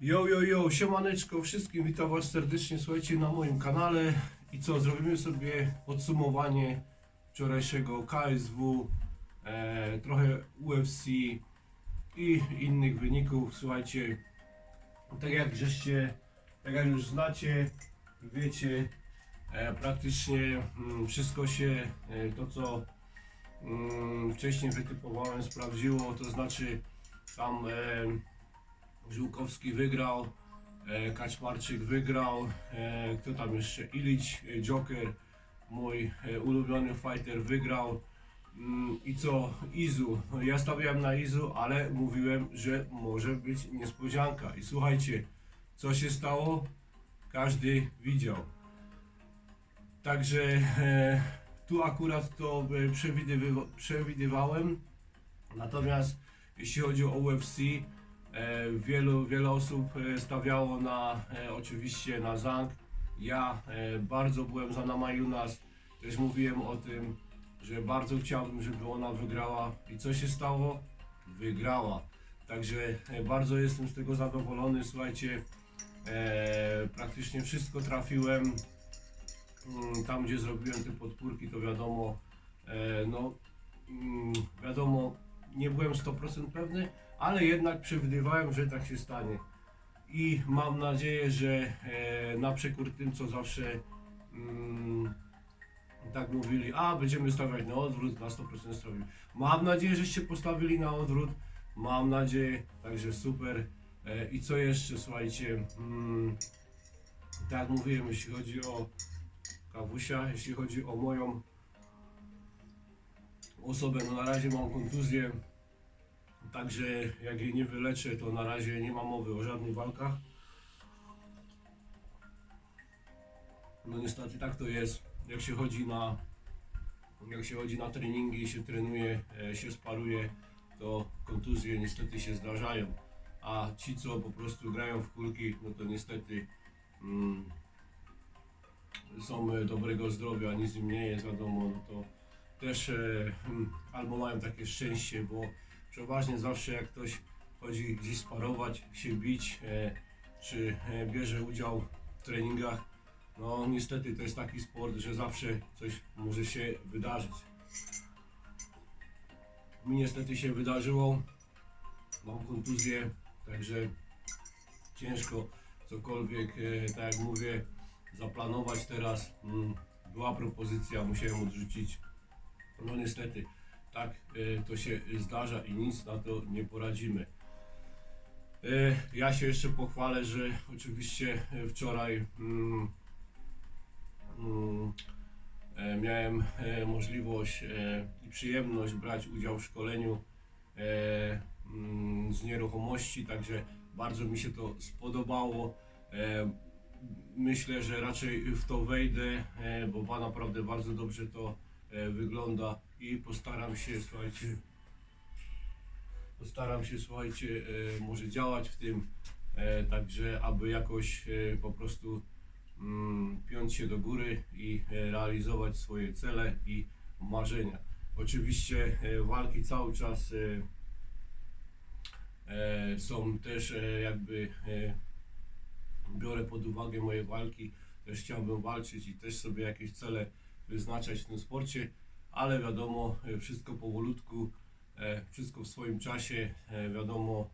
Yo, yo, yo, siemaneczko wszystkim, witam was serdecznie, słuchajcie, na moim kanale. I co, zrobimy sobie podsumowanie wczorajszego KSW, e, trochę UFC i innych wyników, słuchajcie, tak jak żeście, tak jak już znacie, wiecie, e, praktycznie mm, wszystko się, e, to co mm, wcześniej wytypowałem, sprawdziło, to znaczy tam e, Żółkowski wygrał, e, Kaczmarczyk wygrał, e, kto tam jeszcze? Ilić, e, Joker, mój ulubiony fighter wygrał. Mm, I co? Izu. No, Ja stawiałem na Izu, ale mówiłem, że może być niespodzianka. I słuchajcie, co się stało? Każdy widział. Także tu akurat to przewidywa- przewidywałem. Natomiast jeśli chodzi o UFC, wielu, wiele osób e, stawiało na e, oczywiście na Zang. Ja e, bardzo byłem za Namajunas. Też mówiłem o tym, że bardzo chciałbym, żeby ona wygrała. I co się stało? Wygrała. Także e, bardzo jestem z tego zadowolony. Słuchajcie, e, praktycznie wszystko trafiłem. Mm, Tam, gdzie zrobiłem te podpórki, to wiadomo, e, no mm, wiadomo, nie byłem 100% pewny, ale jednak przewidywałem, że tak się stanie. I mam nadzieję, że e, na przekór tym, co zawsze mm, tak mówili, a będziemy stawiać na odwrót, na 100% stawić. Mam nadzieję, żeście postawili na odwrót. Mam nadzieję, także super. E, I co jeszcze, słuchajcie, mm, tak mówiłem, jeśli chodzi o Kawusia, jeśli chodzi o moją osobę, no na razie mam kontuzję, także jak jej nie wyleczę, to na razie nie ma mowy o żadnych walkach. No niestety tak to jest, jak się chodzi na jak się chodzi na treningi, się trenuje, e, się sparuje, to kontuzje niestety się zdarzają. A ci, co po prostu grają w kulki, no to niestety mm, są e, dobrego zdrowia, nic im nie jest, wiadomo, no to też e, hmm, albo mają takie szczęście, bo przeważnie zawsze jak ktoś chodzi gdzieś sparować, się bić, e, czy e, bierze udział w treningach, no niestety to jest taki sport, że zawsze coś może się wydarzyć. Mi niestety się wydarzyło, mam kontuzję, także ciężko cokolwiek, e, tak jak mówię, zaplanować teraz. Mm, Była propozycja, musiałem odrzucić. No niestety, tak e, to się zdarza i nic na to nie poradzimy. E, Ja się jeszcze pochwalę, że oczywiście e, wczoraj mm, mm, miałem możliwość i przyjemność brać udział w szkoleniu mm, z nieruchomości, także bardzo mi się to spodobało. Myślę, że raczej w to wejdę, bo ma naprawdę bardzo dobrze to wygląda i postaram się, słuchajcie, postaram się, słuchajcie, e, może działać w tym, e, także aby jakoś e, po prostu mm, piąć się do góry i e, realizować swoje cele i marzenia. Oczywiście e, walki cały czas e, e, są też e, jakby e, biorę pod uwagę moje walki, też chciałbym walczyć i też sobie jakieś cele wyznaczać w tym sporcie, ale wiadomo, e, wszystko powolutku, e, wszystko w swoim czasie, e, wiadomo,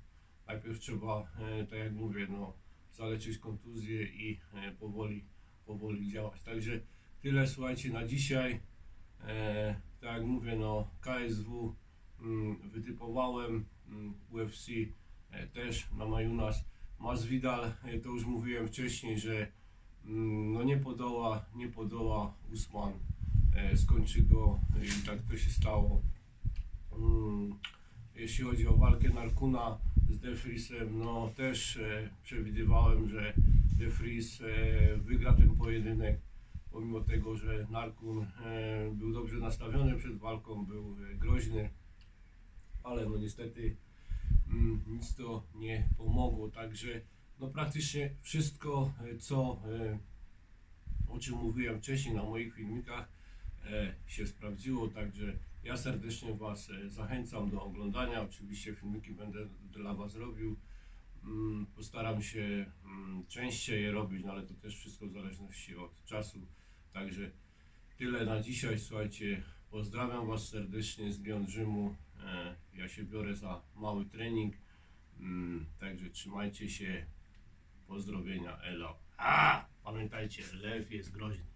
najpierw trzeba, tak jak mówię, no, zaleczyć kontuzję i powoli, powoli działać. Także tyle, słuchajcie, na dzisiaj. Tak jak mówię, no, KSW mm, wytypowałem, mm, UFC też na Majunas. Masvidal, to już mówiłem wcześniej, że no nie podoła, nie podoła Usman, e, skończy go e, i tak to się stało. Mm, Jeśli chodzi o walkę Narkuna z Defrisem, no też e, przewidywałem, że Defris wygra ten pojedynek, pomimo tego, że Narkun był dobrze nastawiony przed walką, był groźny, ale no niestety mm, nic to nie pomogło. Także no praktycznie wszystko, e, co e, o czym mówiłem wcześniej na moich filmikach, e, się sprawdziło. Także ja serdecznie Was zachęcam do oglądania. Oczywiście filmiki będę dla Was robił. Mm, Postaram się mm, częściej je robić, no ale to też wszystko w zależności od czasu. Także tyle na dzisiaj. Słuchajcie, pozdrawiam Was serdecznie z. E, Ja się biorę za mały trening. Mm, Także trzymajcie się. Pozdrowienia, elo. A! Pamiętajcie, lew jest groźny.